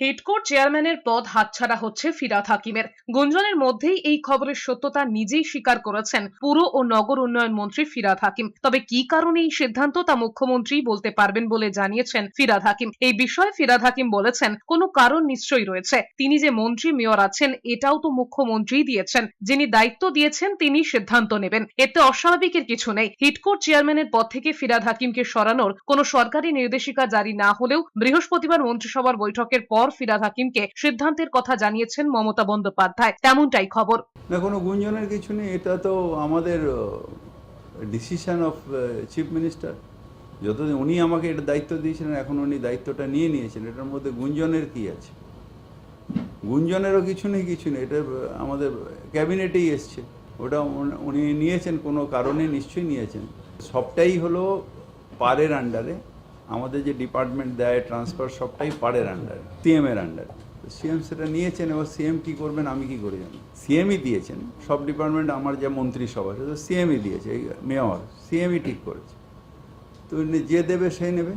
হিডকোর চেয়ারম্যানের পদ হাতছাড়া হচ্ছে ফিরাদ হাকিমের। গুঞ্জনের মধ্যেই এই খবরের সত্যতা নিজেই স্বীকার করেছেন পুর ও নগর উন্নয়ন মন্ত্রী ফিরাদ হাকিম। তবে কি কারণে এই সিদ্ধান্ত তা মুখ্যমন্ত্রী বলতে পারবেন বলে জানিয়েছেন ফিরাদ হাকিম। এই বিষয়ে ফিরাদ হাকিম বলেছেন, কোনো কারণ নিশ্চয়ই রয়েছে। তিনি যে মন্ত্রী, মেয়র আছেন, এটাও তো মুখ্যমন্ত্রী দিয়েছেন। যিনি দায়িত্ব দিয়েছেন, তিনি সিদ্ধান্ত নেবেন। এতে অস্বাভাবিকের কিছু নেই। হিডকোর চেয়ারম্যানের পদ থেকে ফিরাদ হাকিমকে সরানোর কোনো সরকারি নির্দেশিকা জারি না হলেও বৃহস্পতিবার মন্ত্রিসভার বৈঠকের পর ফিরাদ হাকিমকে সিদ্ধান্তের কথা জানিয়েছেন মমতা বন্দ্যোপাধ্যায়। তেমনটাই খবর। না কোনো গুঞ্জনের কিছু নেই, এটা তো আমাদের ডিসিশন অফ চিফ মিনিস্টার যতদিন উনি আমাকে এটা দায়িত্ব দিয়েছিলেন, এখন উনি দায়িত্বটা নিয়ে নিয়েছেন, এটার মধ্যে গুঞ্জনের কি আছে? গুঞ্জনেরও কিছু নেই কিছু নেই, এটা আমাদের ক্যাবিনেটেই এসছে। ওটা উনি- উনি নিয়েছেন, কোনো কারণে নিশ্চয়ই নিয়েছেন। সবটাই হলো পারের আন্ডারে আমাদের যে ডিপার্টমেন্ট দেয় ট্রান্সফার সবটাই পারের আন্ডার সিএম এর আন্ডার সিএম সেটা নিয়েছেন, এবার সিএম কি করবেন, আমি কি করে জানি সিএমই দিয়েছেন, সব ডিপার্টমেন্ট আমার যে মন্ত্রিসভা, সেটা সিএমই দিয়েছে মেয়র সিএমই ঠিক করেছে। তো যে দেবে, সেই নেবে।